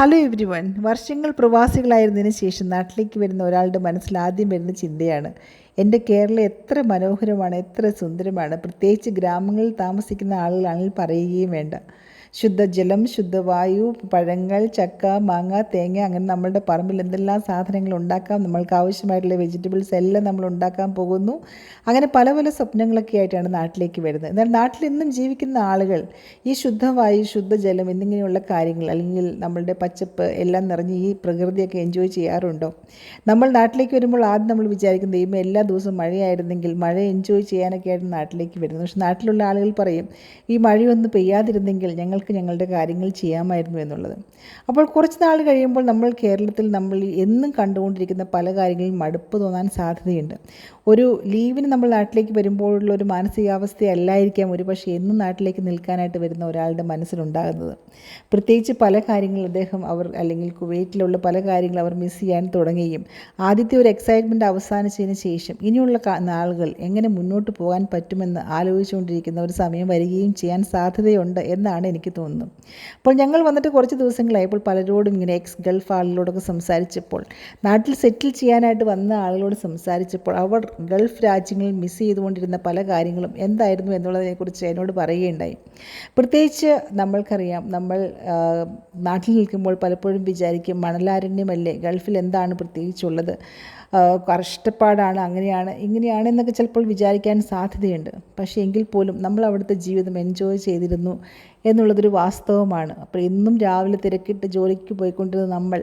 Hello every one വർഷങ്ങൾ പ്രവാസികളായിരുന്നതിന് ശേഷം നാട്ടിലേക്ക് വരുന്ന ഒരാളുടെ മനസ്സിൽ ആദ്യം വരുന്ന ചിന്തയാണ്. എന്റെ കേരളം എത്ര മനോഹരമാണ് എത്ര സുന്ദരമാണ്. പ്രത്യേകിച്ച് ഗ്രാമങ്ങളിൽ താമസിക്കുന്ന ആളുകളാണെങ്കിൽ പറയുകയും വേണ്ട. ശുദ്ധജലം ശുദ്ധവായു പഴങ്ങൾ ചക്ക മാങ്ങ തേങ്ങ അങ്ങനെ നമ്മളുടെ പറമ്പിൽ എന്തെല്ലാം സാധനങ്ങൾ ഉണ്ടാക്കാം നമ്മൾക്ക് ആവശ്യമായിട്ടുള്ള വെജിറ്റബിൾസ് എല്ലാം നമ്മൾ ഉണ്ടാക്കാൻ പോകുന്നു. അങ്ങനെ പല പല സ്വപ്നങ്ങളൊക്കെ ആയിട്ടാണ് നാട്ടിലേക്ക് വരുന്നത്. എന്നാൽ നാട്ടിൽ ഇന്നും ജീവിക്കുന്ന ആളുകൾ ഈ ശുദ്ധവായു ശുദ്ധജലം എന്നിങ്ങനെയുള്ള കാര്യങ്ങൾ അല്ലെങ്കിൽ നമ്മളുടെ പച്ചപ്പ് എല്ലാം നിറഞ്ഞ് ഈ പ്രകൃതിയൊക്കെ എൻജോയ് ചെയ്യാറുണ്ടോ? നമ്മൾ നാട്ടിലേക്ക് വരുമ്പോൾ ആദ്യം നമ്മൾ വിചാരിക്കും ദൈവം എല്ലാ ദിവസവും മഴയായിരുന്നെങ്കിൽ മഴ എൻജോയ് ചെയ്യാനൊക്കെ ആയിട്ട് നാട്ടിലേക്ക് വരുന്നത് പക്ഷെ നാട്ടിലുള്ള ആളുകൾ പറയും ഈ മഴയൊന്ന് പെയ്യാതിരുന്നെങ്കിൽ ഞങ്ങൾക്ക് ഞങ്ങളുടെ കാര്യങ്ങൾ ചെയ്യാമായിരുന്നു എന്നുള്ളത്. അപ്പോൾ കുറച്ച് നാൾ കഴിയുമ്പോൾ നമ്മൾ കേരളത്തിൽ നമ്മൾ എന്നും കണ്ടുകൊണ്ടിരിക്കുന്ന പല കാര്യങ്ങളിൽ മടുപ്പ് തോന്നാൻ സാധ്യതയുണ്ട്. ഒരു ലീവിന് നമ്മൾ നാട്ടിലേക്ക് വരുമ്പോഴുള്ള ഒരു മാനസികാവസ്ഥയല്ലായിരിക്കാം ഒരു പക്ഷേ എന്നും നാട്ടിലേക്ക് നിൽക്കാനായിട്ട് വരുന്ന ഒരാളുടെ മനസ്സിലുണ്ടാകുന്നത്. പ്രത്യേകിച്ച് പല കാര്യങ്ങൾ അദ്ദേഹം അവർ അല്ലെങ്കിൽ കുവൈറ്റിലുള്ള പല കാര്യങ്ങൾ അവർ മിസ് ചെയ്യാൻ തുടങ്ങുകയും ആദ്യത്തെ ഒരു എക്സൈറ്റ്മെന്റ് അവസാനിച്ചതിന് ശേഷം ഇനിയുള്ള നാളുകൾ എങ്ങനെ മുന്നോട്ട് പോകാൻ പറ്റുമെന്ന് ആലോചിച്ചുകൊണ്ടിരിക്കുന്ന ഒരു സമയം വരികയും ചെയ്യാൻ സാധ്യതയുണ്ട് എന്നാണ് എനിക്ക് തോന്നുന്നത് അപ്പോൾ ഞങ്ങൾ വന്നിട്ട് കുറച്ച് ദിവസങ്ങളായപ്പോൾ പലരോടും ഇങ്ങനെ എക്സ് ഗൾഫ് ആളുകളോടൊക്കെ സംസാരിച്ചപ്പോൾ നാട്ടിൽ സെറ്റിൽ ചെയ്യാനായിട്ട് വന്ന ആളുകളോട് സംസാരിച്ചപ്പോൾ അവർ ഗൾഫ് രാജ്യങ്ങളിൽ മിസ് ചെയ്തുകൊണ്ടിരുന്ന പല കാര്യങ്ങളും എന്തായിരുന്നു എന്നുള്ളതിനെക്കുറിച്ച് എന്നോട് പറയുകയുണ്ടായി. പ്രത്യേകിച്ച് നമ്മൾക്കറിയാം നമ്മൾ നാട്ടിൽ നിൽക്കുമ്പോൾ പലപ്പോഴും വിചാരിക്കും മണലാരണ്യമല്ലേ ഗൾഫിൽ എന്താണ് പ്രത്യേകിച്ചുള്ളത്? കഷ്ടപ്പാടാണ് അങ്ങനെയാണ് ഇങ്ങനെയാണ് എന്നൊക്കെ ചിലപ്പോൾ വിചാരിക്കാൻ സാധ്യതയുണ്ട്. പക്ഷേ എങ്കിൽ പോലും നമ്മൾ അവിടുത്തെ ജീവിതം എൻജോയ് ചെയ്തിരുന്നു എന്നുള്ളതൊരു വാസ്തവമാണ്. അപ്പോൾ എന്നും രാവിലെ തിരക്കിട്ട് ജോലിക്ക് പോയിക്കൊണ്ടിരുന്ന നമ്മൾ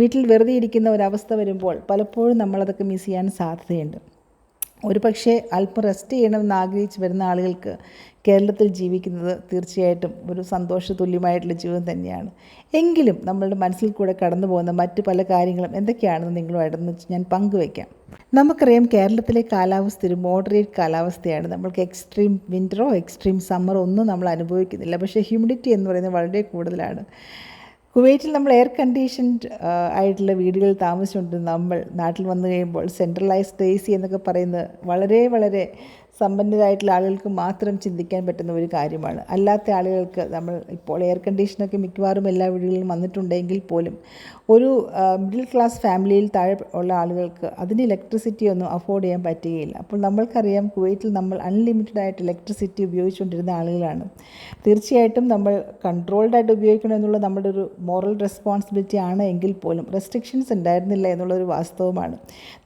വീട്ടിൽ വെറുതെ ഇരിക്കുന്ന ഒരവസ്ഥ വരുമ്പോൾ പലപ്പോഴും നമ്മളതൊക്കെ മിസ് ചെയ്യാൻ സാധ്യതയുണ്ട്. ഒരു പക്ഷേ അല്പം റെസ്റ്റ് ചെയ്യണമെന്ന് ആഗ്രഹിച്ച് വരുന്ന ആളുകൾക്ക് കേരളത്തിൽ ജീവിക്കുന്നത് തീർച്ചയായിട്ടും ഒരു സന്തോഷ തുല്യമായിട്ടുള്ള ജീവിതം തന്നെയാണ്. എങ്കിലും നമ്മളുടെ മനസ്സിൽ കൂടെ കടന്നു പോകുന്ന മറ്റ് പല കാര്യങ്ങളും എന്തൊക്കെയാണെന്ന് നിങ്ങളുമായിട്ടൊന്ന് ഞാൻ പങ്കുവയ്ക്കാം. നമുക്കറിയാം കേരളത്തിലെ കാലാവസ്ഥ ഒരു മോഡറേറ്റ് കാലാവസ്ഥയാണ്. നമ്മൾക്ക് എക്സ്ട്രീം വിന്ററോ എക്സ്ട്രീം സമ്മറോ ഒന്നും നമ്മൾ അനുഭവിക്കുന്നില്ല. പക്ഷേ ഹ്യൂമിഡിറ്റി എന്ന് പറയുന്നത് വളരെ കൂടുതലാണ്. കുവൈറ്റിൽ നമ്മൾ എയർ കണ്ടീഷൻഡ് ആയിട്ടുള്ള വീടുകളിൽ താമസിച്ചുകൊണ്ട് നമ്മൾ നാട്ടിൽ വന്നു കഴിയുമ്പോൾ സെൻട്രലൈസ്ഡ് എ സി എന്നൊക്കെ പറയുന്നത് വളരെ വളരെ സമ്പന്നരായിട്ടുള്ള ആളുകൾക്ക് മാത്രം ചിന്തിക്കാൻ പറ്റുന്ന ഒരു കാര്യമാണ്. അല്ലാത്ത ആളുകൾക്ക് നമ്മൾ ഇപ്പോൾ എയർ കണ്ടീഷനൊക്കെ മിക്കവാറും എല്ലാ വീടുകളിലും വന്നിട്ടുണ്ടെങ്കിൽ പോലും ഒരു മിഡിൽ ക്ലാസ് ഫാമിലിയിൽ താഴെ ഉള്ള ആളുകൾക്ക് അതിന് ഇലക്ട്രിസിറ്റി ഒന്നും അഫോർഡ് ചെയ്യാൻ പറ്റുകയില്ല. അപ്പോൾ നമ്മൾക്കറിയാം കുവൈറ്റിൽ നമ്മൾ അൺലിമിറ്റഡ് ആയിട്ട് ഇലക്ട്രിസിറ്റി ഉപയോഗിച്ചുകൊണ്ടിരുന്ന ആളുകളാണ്. തീർച്ചയായിട്ടും നമ്മൾ കൺട്രോൾഡ് ആയിട്ട് ഉപയോഗിക്കണം എന്നുള്ള നമ്മുടെ ഒരു മോറൽ റെസ്പോൺസിബിലിറ്റി ആണ് എങ്കിൽ പോലും റെസ്ട്രിക്ഷൻസ് ഉണ്ടായിരുന്നില്ല എന്നുള്ളൊരു വാസ്തവമാണ്.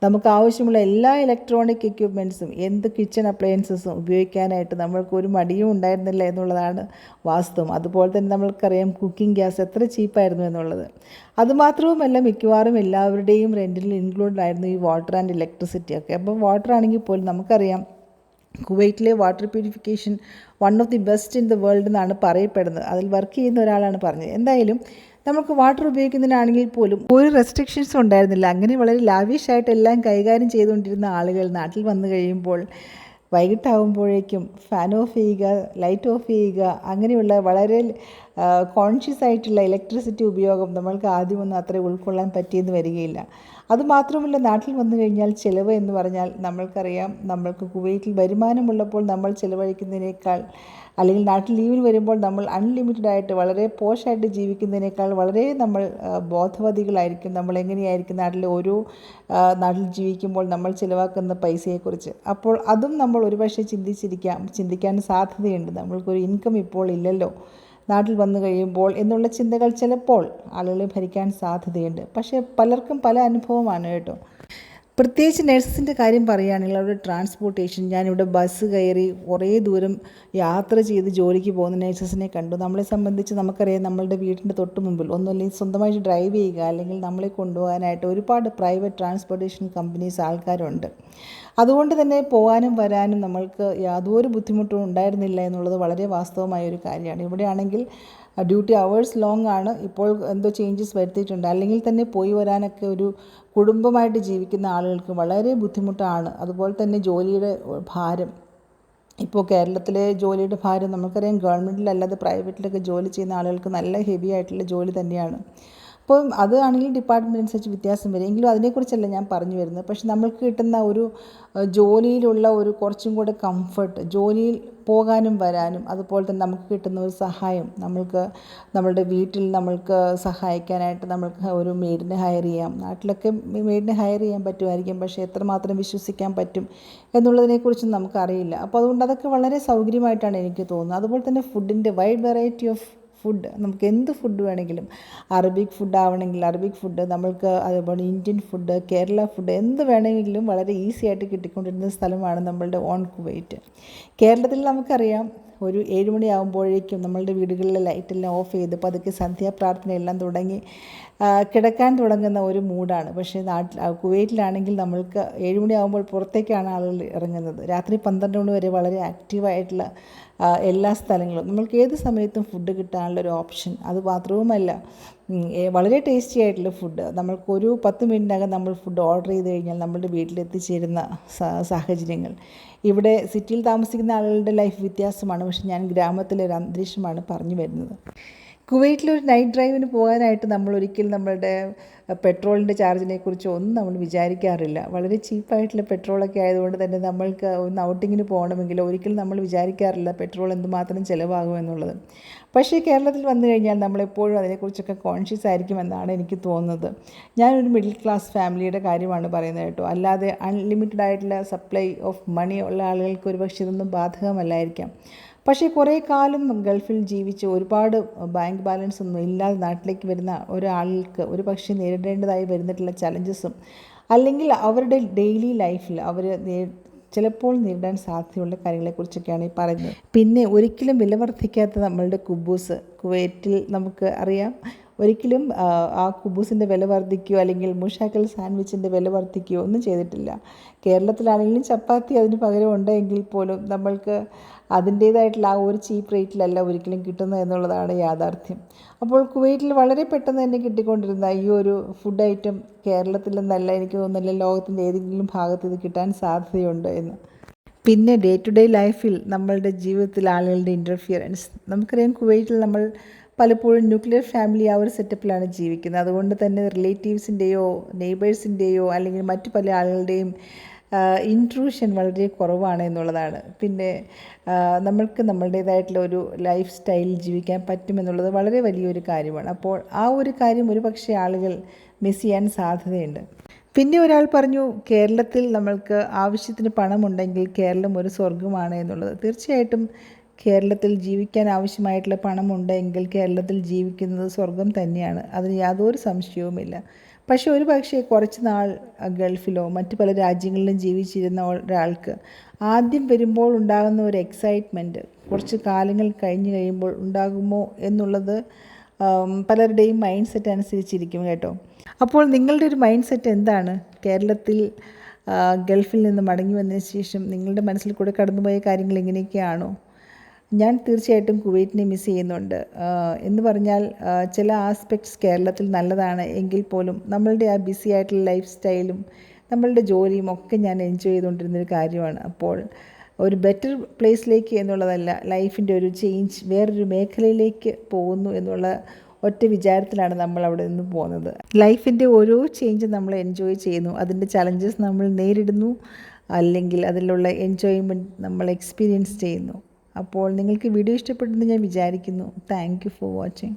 നമുക്ക് ആവശ്യമുള്ള എല്ലാ ഇലക്ട്രോണിക് എക്യുപ്മെന്റ്സും എന്ത് കിച്ചൺ അപ്ലയൻസസും ഉപയോഗിക്കാനായിട്ട് നമ്മൾക്ക് ഒരു മടിയും ഉണ്ടായിരുന്നില്ല എന്നുള്ളതാണ് വാസ്തവം. അതുപോലെ തന്നെ നമ്മൾക്കറിയാം കുക്കിംഗ് ഗ്യാസ് എത്ര ചീപ്പായിരുന്നു എന്നുള്ളത്. അതുമാത്രവുമല്ല മിക്കവാറും എല്ലാവരുടെയും റെന്റിൽ ഇൻക്ലൂഡ് ആയിരുന്നു ഈ വാട്ടർ ആൻഡ് ഇലക്ട്രിസിറ്റി ഒക്കെ. അപ്പോൾ വാട്ടർ ആണെങ്കിൽ പോലും നമുക്കറിയാം കുവൈറ്റിലെ water purification one of the best in the world എന്നാണ് പറയപ്പെടുന്നത്. അതിൽ വർക്ക് ചെയ്യുന്ന ഒരാളാണ് പറഞ്ഞത്. എന്തായാലും നമുക്ക് വാട്ടർ ഉപയോഗിക്കുന്നതിനാണെങ്കിൽ പോലും ഒരു റെസ്ട്രിക്ഷൻസും ഉണ്ടായിരുന്നില്ല. അങ്ങനെ വളരെ ലാവിഷായിട്ട് എല്ലാം കൈകാര്യം ചെയ്തുകൊണ്ടിരുന്ന ആളുകൾ നാട്ടിൽ വന്നു കഴിയുമ്പോൾ വൈകിട്ടാകുമ്പോഴേക്കും ഫാൻ ഓഫ് ചെയ്യുക ലൈറ്റ് ഓഫ് ചെയ്യുക അങ്ങനെയുള്ള വളരെ കോൺഷ്യസ് ആയിട്ടുള്ള ഇലക്ട്രിസിറ്റി ഉപയോഗം നമ്മൾക്ക് ആദ്യമൊന്നും അത്ര ഉൾക്കൊള്ളാൻ പറ്റിയെന്ന് വരികയില്ല. അതുമാത്രമല്ല നാട്ടിൽ വന്നു കഴിഞ്ഞാൽ ചിലവ് എന്ന് പറഞ്ഞാൽ നമ്മൾക്കറിയാം നമ്മൾക്ക് കുവൈറ്റിൽ വരുമാനമുള്ളപ്പോൾ നമ്മൾ ചിലവഴിക്കുന്നതിനേക്കാൾ അല്ലെങ്കിൽ നാട്ടിൽ ലീവിൽ വരുമ്പോൾ നമ്മൾ അൺലിമിറ്റഡ് ആയിട്ട് വളരെ പോഷായിട്ട് ജീവിക്കുന്നതിനേക്കാൾ വളരെ നമ്മൾ ബോധവതികളായിരിക്കും. നമ്മൾ എങ്ങനെയായിരിക്കും നാട്ടിൽ ഓരോ നാട്ടിൽ ജീവിക്കുമ്പോൾ നമ്മൾ ചിലവാക്കുന്ന പൈസയെക്കുറിച്ച്. അപ്പോൾ അതും നമ്മൾ ഒരുപക്ഷെ ചിന്തിച്ചിരിക്കാം ചിന്തിക്കാൻ സാധ്യതയുണ്ട്. നമ്മൾക്കൊരു ഇൻകം ഇപ്പോൾ ഇല്ലല്ലോ. നാട്ടിൽ വന്നു കഴിയുമ്പോൾ എന്നുള്ള ചിന്തകൾ ചിലപ്പോൾ ആളുകളെ ഭരിക്കാൻ സാധ്യതയുണ്ട്. പക്ഷേ പലർക്കും പല അനുഭവമാണ് കേട്ടോ. പ്രത്യേകിച്ച് നഴ്സസിന്റെ കാര്യം പറയുകയാണെങ്കിൽ അവരുടെ ട്രാൻസ്പോർട്ടേഷൻ ഞാനിവിടെ ബസ് കയറി കുറേ ദൂരം യാത്ര ചെയ്ത് ജോലിക്ക് പോകുന്ന നഴ്സസിനെ കണ്ടു. നമ്മളെ സംബന്ധിച്ച് നമുക്കറിയാം നമ്മളുടെ വീടിന്റെ തൊട്ട് മുമ്പിൽ ഒന്നുമില്ലെങ്കിൽ സ്വന്തമായിട്ട് ഡ്രൈവ് ചെയ്യുക അല്ലെങ്കിൽ നമ്മളെ കൊണ്ടുപോകാനായിട്ട് ഒരുപാട് പ്രൈവറ്റ് ട്രാൻസ്പോർട്ടേഷൻ കമ്പനീസ് ആൾക്കാരുണ്ട്. അതുകൊണ്ട് തന്നെ പോകാനും വരാനും നമ്മൾക്ക് യാതൊരു ബുദ്ധിമുട്ടും ഉണ്ടായിരുന്നില്ല എന്നുള്ളത് വളരെ വാസ്തവമായ ഒരു കാര്യമാണ്. ഇവിടെയാണെങ്കിൽ ഡ്യൂട്ടി അവേഴ്സ് ലോങ് ആണ്. ഇപ്പോൾ എന്തോ ചേഞ്ചസ് വരുത്തിയിട്ടുണ്ട്. അല്ലെങ്കിൽ തന്നെ പോയി വരാനൊക്കെ ഒരു കുടുംബമായിട്ട് ജീവിക്കുന്ന ആളുകൾക്ക് വളരെ ബുദ്ധിമുട്ടാണ്. അതുപോലെ തന്നെ ജോലിയുടെ ഭാരം. ഇപ്പോൾ കേരളത്തിലെ ജോലിയുടെ ഭാരം നമുക്കറിയാം. ഗവൺമെന്റിലല്ലാതെ പ്രൈവറ്റിലൊക്കെ ജോലി ചെയ്യുന്ന ആളുകൾക്ക് നല്ല ഹെവി ആയിട്ടുള്ള ജോലി തന്നെയാണ്. അപ്പോൾ അതാണെങ്കിലും ഡിപ്പാർട്ട്മെന്റ് അനുസരിച്ച് വ്യത്യാസം വരും. എങ്കിലും അതിനെക്കുറിച്ചല്ല ഞാൻ പറഞ്ഞു വരുന്നത്. പക്ഷെ നമ്മൾക്ക് കിട്ടുന്ന ഒരു ജോലിയിലുള്ള ഒരു കുറച്ചും കൂടെ കംഫർട്ട് ജോലിയിൽ പോകാനും വരാനും അതുപോലെ തന്നെ നമുക്ക് കിട്ടുന്ന ഒരു സഹായം നമ്മൾക്ക് നമ്മളുടെ വീട്ടിൽ നമ്മൾക്ക് സഹായിക്കാനായിട്ട് നമ്മൾക്ക് ഒരു മെയ്ഡിനെ ഹയർ ചെയ്യാം. നാട്ടിലൊക്കെ മെയ്ഡിനെ ഹയർ ചെയ്യാൻ പറ്റുമായിരിക്കും. പക്ഷേ എത്രമാത്രം വിശ്വസിക്കാൻ പറ്റും എന്നുള്ളതിനെക്കുറിച്ച് നമുക്കറിയില്ല. അപ്പോൾ അതുകൊണ്ട് അതൊക്കെ വളരെ സൗകര്യമായിട്ടാണ് എനിക്ക് തോന്നുന്നത്. അതുപോലെ തന്നെ ഫുഡിന്റെ വൈഡ് വെറൈറ്റി ഓഫ് ഫുഡ് നമുക്ക് എന്ത് ഫുഡ് വേണമെങ്കിലും അറബിക് ഫുഡ് ആവണമെങ്കിൽ അറബിക് ഫുഡ് നമ്മൾക്ക് അതുപോലെ ഇന്ത്യൻ ഫുഡ് കേരള ഫുഡ് എന്ത് വേണമെങ്കിലും വളരെ ഈസി ആയിട്ട് കിട്ടിക്കൊണ്ടിരുന്ന സ്ഥലമാണ് നമ്മളുടെ ഓൺ കുവൈറ്റ് കേരളത്തിൽ നമുക്കറിയാം ഒരു ഏഴ് മണിയാകുമ്പോഴേക്കും നമ്മളുടെ വീടുകളിലെ ലൈറ്റെല്ലാം ഓഫ് ചെയ്ത് പതുക്കെ സന്ധ്യാപ്രാർത്ഥനയെല്ലാം തുടങ്ങി കിടക്കാൻ തുടങ്ങുന്ന ഒരു മൂഡാണ്. പക്ഷേ നാട്ടിൽ കുവൈറ്റിലാണെങ്കിൽ നമ്മൾക്ക് ഏഴുമണിയാകുമ്പോൾ പുറത്തേക്കാണ് ആളുകൾ ഇറങ്ങുന്നത്. രാത്രി പന്ത്രണ്ട് മണി വരെ വളരെ ആക്റ്റീവായിട്ടുള്ള എല്ലാ സ്ഥലങ്ങളും. നമ്മൾക്ക് ഏത് സമയത്തും ഫുഡ് കിട്ടാനുള്ള ഒരു ഓപ്ഷൻ അത് മാത്രവുമല്ല വളരെ ടേസ്റ്റി ആയിട്ടുള്ള ഫുഡ് നമ്മൾക്കൊരു പത്ത് മിനിറ്റിനകം നമ്മൾ ഫുഡ് ഓർഡർ ചെയ്ത് കഴിഞ്ഞാൽ നമ്മളുടെ വീട്ടിലെത്തിച്ചേരുന്ന സാഹചര്യങ്ങൾ. ഇവിടെ സിറ്റിയിൽ താമസിക്കുന്ന ആളുകളുടെ ലൈഫ് വ്യത്യാസമാണ്. പക്ഷെ ഞാൻ ഗ്രാമത്തിലെ ഒരു അന്തരീക്ഷമാണ് പറഞ്ഞു വരുന്നത്. കുവൈറ്റിലൊരു നൈറ്റ് ഡ്രൈവിന് പോകാനായിട്ട് നമ്മൾ ഒരിക്കലും നമ്മളുടെ പെട്രോളിന്റെ ചാർജിനെ കുറിച്ച് ഒന്നും നമ്മൾ വിചാരിക്കാറില്ല. വളരെ ചീപ്പായിട്ടുള്ള പെട്രോളൊക്കെ ആയതുകൊണ്ട് തന്നെ നമ്മൾക്ക് ഒന്ന് ഔട്ടിങ്ങിന് പോകണമെങ്കിൽ ഒരിക്കലും നമ്മൾ വിചാരിക്കാറില്ല പെട്രോൾ എന്തുമാത്രം ചിലവാകും എന്നുള്ളത്. പക്ഷേ കേരളത്തിൽ വന്നു കഴിഞ്ഞാൽ നമ്മളെപ്പോഴും അതിനെക്കുറിച്ചൊക്കെ കോൺഷ്യസ് ആയിരിക്കുമെന്നാണ് എനിക്ക് തോന്നുന്നത്. ഞാനൊരു മിഡിൽ ക്ലാസ് ഫാമിലിയുടെ കാര്യമാണ് പറയുന്നത് കേട്ടോ. അല്ലാതെ അൺലിമിറ്റഡ് ആയിട്ടുള്ള സപ്ലൈ ഓഫ് മണി ഉള്ള ആളുകൾക്ക് ഒരുപക്ഷെ ഇതൊന്നും ബാധകമല്ലായിരിക്കാം. പക്ഷേ കുറേ കാലം ഗൾഫിൽ ജീവിച്ച് ഒരുപാട് ബാങ്ക് ബാലൻസ് ഒന്നും ഇല്ലാതെ നാട്ടിലേക്ക് വരുന്ന ഒരാൾക്ക് ഒരു പക്ഷേ നേരിടേണ്ടതായി വരുന്നിട്ടുള്ള ചലഞ്ചസും അല്ലെങ്കിൽ അവരുടെ ഡെയിലി ലൈഫിൽ അവർ ചിലപ്പോൾ നേരിടാൻ സാധ്യതയുള്ള കാര്യങ്ങളെക്കുറിച്ചൊക്കെയാണ് ഈ പറയുന്നത്. പിന്നെ ഒരിക്കലും വില വർദ്ധിക്കാത്ത നമ്മളുടെ കുബൂസ് കുവൈറ്റിൽ നമുക്ക് അറിയാം. ഒരിക്കലും ആ കുബൂസിന്റെ വില വർദ്ധിക്കുകയോ അല്ലെങ്കിൽ മുഷാക്കൽ സാൻഡ്വിച്ചിന്റെ വില വർദ്ധിക്കുകയോ ഒന്നും ചെയ്തിട്ടില്ല. കേരളത്തിലാണെങ്കിലും ചപ്പാത്തി അതിന് പകരം ഉണ്ടെങ്കിൽ പോലും നമ്മൾക്ക് അതിന്റേതായിട്ടുള്ള ആ ഒരു ചീപ്പ് റേറ്റിലല്ല ഒരിക്കലും കിട്ടുന്നത് എന്നുള്ളതാണ് യാഥാർത്ഥ്യം. അപ്പോൾ കുവൈറ്റിൽ വളരെ പെട്ടെന്ന് തന്നെ കിട്ടിക്കൊണ്ടിരുന്ന ഈ ഒരു ഫുഡ് ഐറ്റം കേരളത്തിൽ നിന്നല്ല എനിക്ക് തോന്നുന്നില്ല ലോകത്തിന്റെ ഏതെങ്കിലും ഭാഗത്ത് ഇത് കിട്ടാൻ സാധ്യതയുണ്ട് എന്ന്. പിന്നെ ഡേ ടു ഡേ ലൈഫിൽ നമ്മളുടെ ജീവിതത്തിൽ ആളുകളുടെ ഇന്റർഫിയറൻസ് നമുക്കറിയാം കുവൈറ്റിൽ നമ്മൾ പലപ്പോഴും ന്യൂക്ലിയർ ഫാമിലി ആ ഒരു സെറ്റപ്പിലാണ് ജീവിക്കുന്നത്. അതുകൊണ്ട് തന്നെ റിലേറ്റീവ്സിന്റെയോ നെയ്ബേഴ്സിന്റെയോ അല്ലെങ്കിൽ മറ്റു പല ആളുകളുടെയും ഇൻട്രൂഷൻ വളരെ കുറവാണ് എന്നുള്ളതാണ്. പിന്നെ നമ്മൾക്ക് നമ്മളുടേതായിട്ടുള്ള ഒരു ലൈഫ് സ്റ്റൈൽ ജീവിക്കാൻ പറ്റുമെന്നുള്ളത് വളരെ വലിയൊരു കാര്യമാണ്. അപ്പോൾ ആ ഒരു കാര്യം ഒരുപക്ഷേ ആളുകൾ മിസ് ചെയ്യാൻ സാധ്യതയുണ്ട്. പിന്നെ ഒരാൾ പറഞ്ഞു കേരളത്തിൽ നമ്മൾക്ക് ആവശ്യത്തിന് പണമുണ്ടെങ്കിൽ കേരളം ഒരു സ്വർഗമാണ് എന്നുള്ളത്. തീർച്ചയായിട്ടും കേരളത്തിൽ ജീവിക്കാൻ ആവശ്യമായിട്ടുള്ള പണമുണ്ടെങ്കിൽ കേരളത്തിൽ ജീവിക്കുന്നത് സ്വർഗം തന്നെയാണ്. അതിന് യാതൊരു സംശയവുമില്ല. പക്ഷേ ഒരു പക്ഷേ കുറച്ച് നാൾ ഗൾഫിലോ മറ്റു പല രാജ്യങ്ങളിലും ജീവിച്ചിരുന്ന ഒരാൾക്ക് ആദ്യം വരുമ്പോൾ ഉണ്ടാകുന്ന ഒരു എക്സൈറ്റ്മെന്റ് കുറച്ച് കാലങ്ങൾ കഴിഞ്ഞ് കഴിയുമ്പോൾ ഉണ്ടാകുമോ എന്നുള്ളത് പലരുടെയും മൈൻഡ് സെറ്റ് അനുസരിച്ചിരിക്കും കേട്ടോ. അപ്പോൾ നിങ്ങളുടെ ഒരു മൈൻഡ് സെറ്റ് എന്താണ്? കേരളത്തിൽ ഗൾഫിൽ നിന്ന് മടങ്ങി വന്നതിന് ശേഷം നിങ്ങളുടെ മനസ്സിൽ കൂടെ കടന്നുപോയ കാര്യങ്ങൾ ഇങ്ങനെയൊക്കെയാണോ? ഞാൻ തീർച്ചയായിട്ടും കുവൈറ്റിനെ മിസ് ചെയ്യുന്നുണ്ട്. എന്ന് പറഞ്ഞാൽ ചില ആസ്പെക്ട്സ് കേരളത്തിൽ നല്ലതാണ് എങ്കിൽ പോലും നമ്മളുടെ ആ ബിസി ആയിട്ടുള്ള ലൈഫ് സ്റ്റൈലും നമ്മളുടെ ജോലിയും ഒക്കെ ഞാൻ എൻജോയ് ചെയ്തുകൊണ്ടിരുന്നൊരു കാര്യമാണ്. അപ്പോൾ ഒരു ബെറ്റർ പ്ലേസിലേക്ക് എന്നുള്ളതല്ല ലൈഫിന്റെ ഒരു ചേഞ്ച് വേറൊരു മേഖലയിലേക്ക് പോകുന്നു എന്നുള്ള ഒറ്റ വിചാരത്തിലാണ് നമ്മൾ അവിടെ നിന്ന് പോകുന്നത്. ലൈഫിന്റെ ഓരോ ചേഞ്ചും നമ്മൾ എൻജോയ് ചെയ്യുന്നു. അതിന്റെ ചലഞ്ചസ് നമ്മൾ നേരിടുന്നു. അല്ലെങ്കിൽ അതിലുള്ള എൻജോയ്മെന്റ് നമ്മൾ എക്സ്പീരിയൻസ് ചെയ്യുന്നു. അപ്പോൾ നിങ്ങൾക്ക് വീഡിയോ ഇഷ്ടപ്പെട്ടെന്ന് ഞാൻ വിചാരിക്കുന്നു. Thank for watching